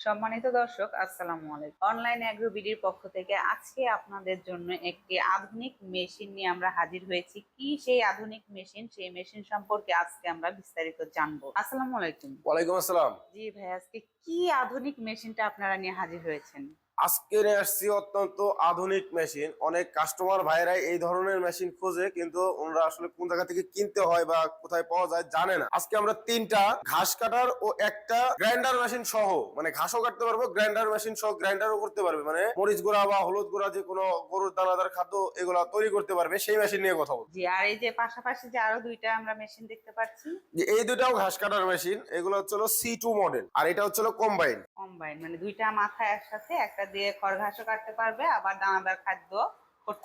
সম্মানিত দর্শক আসসালামু আলাইকুম। অনলাইন অ্যাগ্রোবিডির পক্ষ থেকে আজকে আপনাদের জন্য একটি আধুনিক মেশিন নিয়ে আমরা হাজির হয়েছি। কি সেই আধুনিক মেশিন সেই মেশিন সম্পর্কে আজকে আমরা বিস্তারিত জানব। আসসালামু আলাইকুম। ওয়ালাইকুম আসসালাম। জি ভাই আজকে কি আধুনিক মেশিনটা আপনারা নিয়ে হাজির হয়েছেন? আজকে নিয়ে আসছি অত্যন্ত আধুনিক মেশিন অনেক কাস্টমার ভাইরাই এই ধরনের মেশিন খোঁজে কিন্তু ওনারা আসলে কোন জায়গা থেকে কিনতে হয় বা কোথায় পাওয়া যায় জানে না। আজকে আমরা তিনটা ঘাস কাটার ও একটা গ্রাইন্ডার মেশিন সহ মানে ঘাসও কাটতে পারব গ্রাইন্ডার মেশিন সহ গ্রাইন্ডারও করতে পারবে। মানে মরিচ গুঁড়া বা হলুদ গুঁড়া যে কোনো গরুর দানাদার খাদ্য এগুলা তৈরি করতে পারবে সেই মেশিন নিয়ে কথা বলব। জি আর এই যে পাশাপাশি যে আরও দুইটা আমরা মেশিন দেখতে পাচ্ছি। যে এই দুটাও ঘাস কাটার মেশিন এগুলো হচ্ছে সি টু মডেল আর এটা হচ্ছে কম্বাইন কম্বাইন মানে দুইটা মাথা একসাথে একটা দিয়ে খড় ঘাসও কাটতে পারবে আবার দানাদার খাদ্য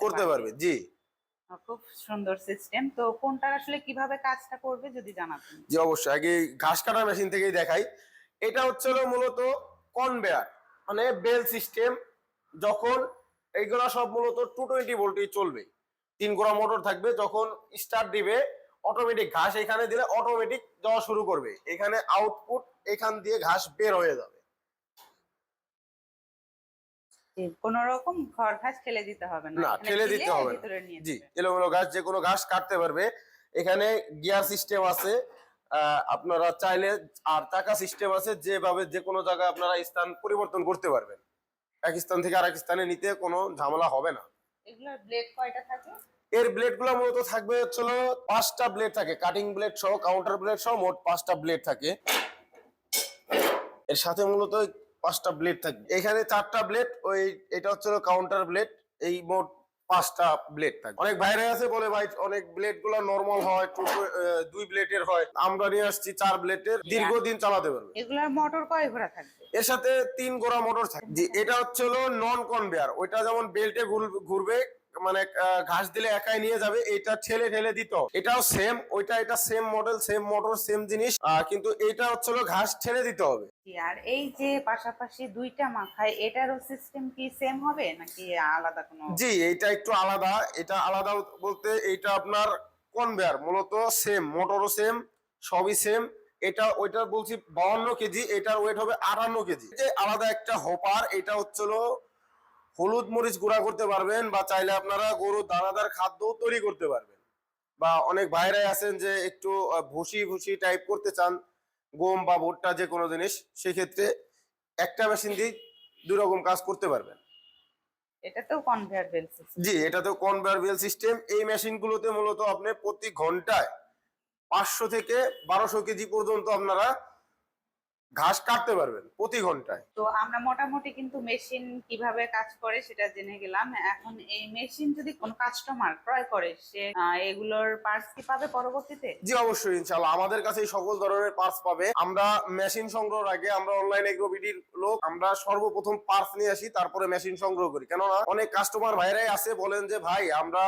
করতে পারবে। জি। খুব সুন্দর সিস্টেম তো কোনটার আসলে কীভাবে কাজটা করবে যদি জানাতেন। জি অবশ্যই। আগে ঘাস কাটার মেশিন থেকেই দেখাই। এটা হচ্ছে মূলত কনভেয়ার মানে বেল সিস্টেম যখন এইগুলো সব মূলত টু টোয়েন্টি ভোল্টেজ চলবে। তিন গোড়া মোটর থাকবে যখন স্টার্ট দিবে অটোমেটিক ঘাস এখানে দিলে অটোমেটিক যাওয়া শুরু করবে। এখানে আউটপুট এখান দিয়ে ঘাস বের হয়ে যাবে। কোন রকম খড় ঘাস ফেলে দিতে হবে না। ঠেলে দিতে হবে জি এলোমেলো ঘাস যে কোনো ঘাস কাটতে পারবে। এখানে গিয়ার সিস্টেম আছে। আপনারা চাইলে আর টাকা সিস্টেম আছে যেভাবে যে কোনো জায়গায় আপনারা স্থান পরিবর্তন করতে পারবেন। এক স্থান থেকে আরেক স্থানে নিতে কোনো ঝামেলা হবে না। এগুলোর ব্লেড কয়টা থাকে? এর ব্লেডগুলো মূলত থাকবে হচ্ছে পাঁচটা ব্লেড থাকে। কাটিং ব্লেড সহ কাউন্টার ব্লেড সহ মোট পাঁচটা ব্লেড থাকে। এর সাথে মূলত পাঁচটা ব্লেড থাকবে। এখানে চারটা ব্লেড ওই এটা হচ্ছে কাউন্টার ব্লেড এই মোট পাঁচটা ব্লেড থাকে অনেক বাইরে আছে বলে ভাই অনেক ব্লেডগুলো নর্মাল হয় টু দুই ব্লেডের হয়। আমরা নিয়ে আসছি চার ব্লেডের দীর্ঘদিন চালাতে পারবে। এগুলোর মোটর কয় ঘোড়া থাকবে? এর সাথে তিন গোড়া মোটর থাকে এটা হচ্ছে হলো নন কনভেয়ার ওইটা যেমন বেল্টে ঘুরবে মানে ঘাস দিলে একাই নিয়ে যাবে এটা ঠেলে ঠেলে দিত। এটাও সেম ওইটা এটা same model same motor same জিনিস কিন্তু এটা হচ্ছে ঘাস ঠেলে দিতে হবে। আর এই যে পাশাপাশি দুইটা মাথায় এটারও সিস্টেম কি সেম হবে নাকি আলাদা কোনো? জি এটা একটু আলাদা এটা আলাদা বলতে এটা আপনার কনভেয়ার মূলত সেম মোটরও সেম সবই সেম এটা ওইটা বলছি বাউন্ন কেজি এটার ওয়েট হবে আটান্ন কেজি। যে আলাদা একটা হোপার এটা হচ্ছিল হলুদ মরিচ গুঁড়া করতে পারবেন বা চাইলে আপনারা গরুর দানাদার খাদ্য তৈরি করতে পারবেন। বা অনেক বাইরে আছেন যে একটু ভুসি ভুসি টাইপ করতে চান গম বা ভুট্টা যে কোনো জিনিস সেক্ষেত্রে একটা মেশিন দিয়ে দুই রকম কাজ করতে পারবেন। এটাতেও কনভেয়ার বেল সিস্টেম জি এটা তো কনভেয়ার বেল সিস্টেম এই মেশিনগুলোতে মূলত আপনি প্রতি ঘন্টায় পাঁচশো থেকে বারোশো কেজি পর্যন্ত আপনারা ঘাস কাটতে পারবেন প্রতি ঘন্টায়। তো আমরা মোটামুটি কিন্তু মেশিন কীভাবে কাজ করে সেটা জেনে গেলাম। এখন এই মেশিন যদি কোনো কাস্টমার ক্রয় করে সে এগুলোর পার্টস কি পাবে পরবর্তীতে? জি অবশ্যই ইনশাল্লাহ আমাদের কাছে এই সকল ধরনের পার্টস পাবে। আমরা মেশিন সংগ্রহের আগে আমরা অনলাইন এগ্রোবিডির লোক আমরা সর্বপ্রথম পার্টস নিয়ে আসি তারপরে মেশিন সংগ্রহ করি। কেননা অনেক কাস্টমার ভাইরাই আছে বলেন যে ভাই আমরা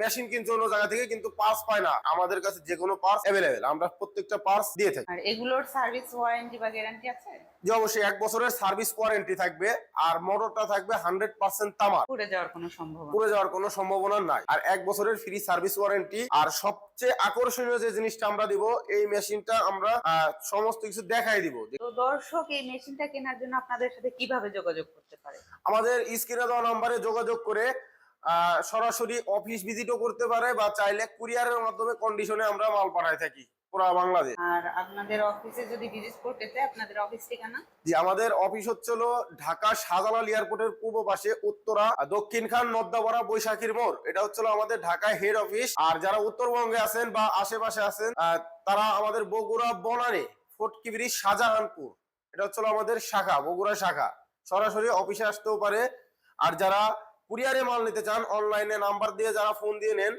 মেশিন কিনছি অন্য জায়গা থেকে কিন্তু পার্টস পাই না। আমাদের কাছে যে কোনো পার্টস অ্যাভেলেবেল আমরা প্রত্যেকটা পার্টস দিয়ে থাকি। আর এগুলোর সার্ভিস ওয়ারেন্টি বা গ্যারান্টি আছে? যে অবশ্যই। এক বছরের সার্ভিস ওয়ারেন্টি থাকবে আর মোটরটা থাকবে হান্ড্রেড পার্সেন্ট তামার। পুড়ে যাওয়ার কোনো সম্ভাবনা পুড়ে যাওয়ার কোনো সম্ভাবনা নাই। আর এক বছরের ফ্রি সার্ভিস ওয়ারেন্টি। আর সবচেয়ে আকর্ষণীয় যে জিনিসটা আমরা দিব এই মেশিনটা আমরা সমস্ত কিছু দেখাই দিব। তো দর্শক এই মেশিনটা কেনার জন্য আপনাদের সাথে কীভাবে যোগাযোগ করতে পারে? আমাদের স্ক্রিনে দেওয়া নাম্বারে যোগাযোগ করে আহ, সরাসরি অফিস ভিজিটও করতে পারে বা চাইলে কুরিয়ারের মাধ্যমে কন্ডিশনে আমরা মাল পাঠাই থাকি। পুরা বাংলাদেশ। আর আপনাদের অফিসে যদি ভিজিট করতে চাই আপনাদের অফিস ঠিকানা? জি আমাদের অফিস হচ্ছে হলো ঢাকা শাহজালাল এয়ারপোর্টের পূর্ব পাশে উত্তরা দক্ষিণ খান নদ্দাপাড়া বৈশাখীর মোড়। এটা হচ্ছে আমাদের হেড অফিস আর যারা উত্তরবঙ্গে আছেন বা আশেপাশে আছেন তারা আমাদের বগুড়া বনারে ফটকিবিরি শাহজাহানপুর। এটা হচ্ছে আমাদের শাখা বগুড়া শাখা। সরাসরি অফিসে আসতেও পারে। আর যারা কুরিয়ারে মাল নিতে চান অনলাইনে নাম্বার দিয়ে যারা ফোন দিয়ে নেন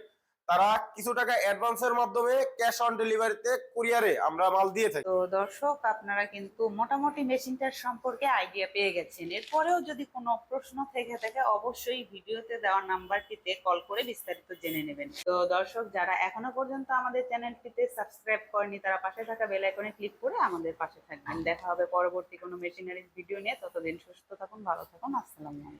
তারা কিছু টাকা অ্যাডভান্সের মাধ্যমে ক্যাশ অন ডেলিভারিতে কুরিয়ারে আমরা মাল দিয়ে থাকি। তো দর্শক, আপনারা কিন্তু মোটামুটি মেশিনটার সম্পর্কে আইডিয়া পেয়ে গেছেন। এরপরেও যদি কোনো প্রশ্ন থেকে থাকে, অবশ্যই ভিডিওতে দেওয়া নাম্বারটিতে কল করে বিস্তারিত জেনে নেবেন। তো দর্শক, যারা এখনও পর্যন্ত আমাদের চ্যানেলটিতে সাবস্ক্রাইব করেনি তারা পাশে থাকা বেল আইকনে ক্লিক করে আমাদের পাশে থাকবেন। দেখা হবে পরবর্তী কোনো মেশিনারির ভিডিও নিয়ে। ততদিন সুস্থ থাকুন, ভালো থাকুন। আসসালামু আলাইকুম।